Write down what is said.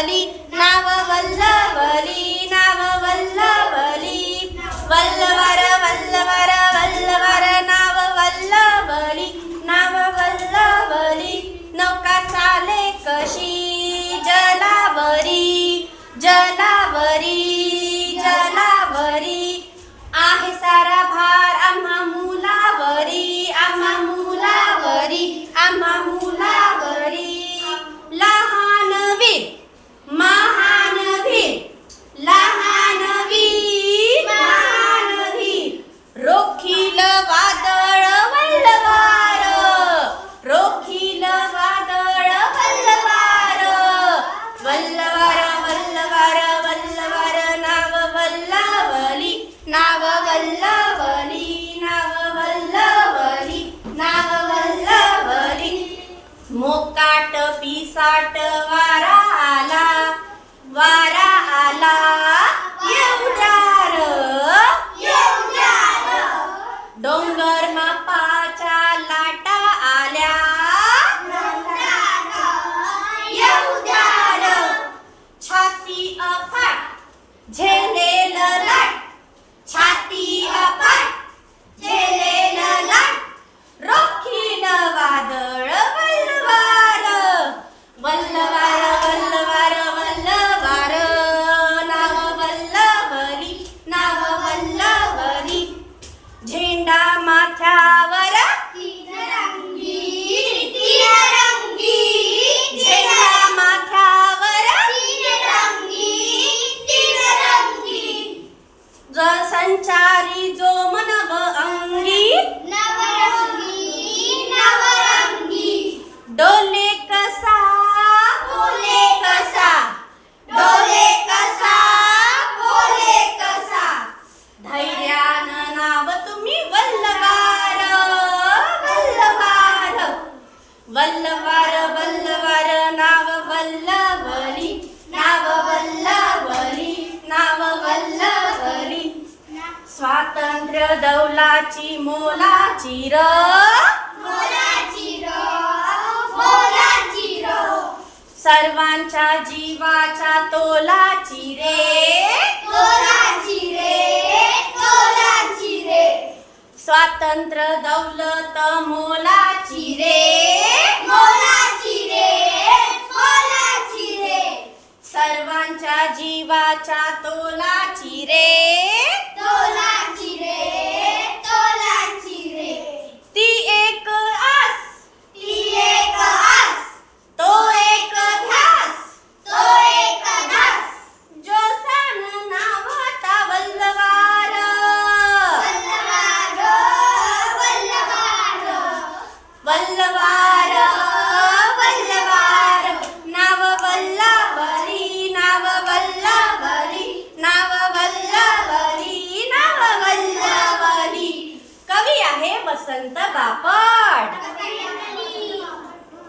वल्लवली नाव वल्लवली वाट वारा आला वारा आला येऊद्यार डोंगर वल्लवार वल्लवार नाव वल्लवरी नाव वल्लवरी नाव वल्लवरी. स्वातंत्र्य दौलाची मोलाची र. सर्वांच्या जीवाच्या तोलाची रे. स्वातंत्र्य दौलत मोलाची जीवाच्या तोलाची रे. वसंत बापट.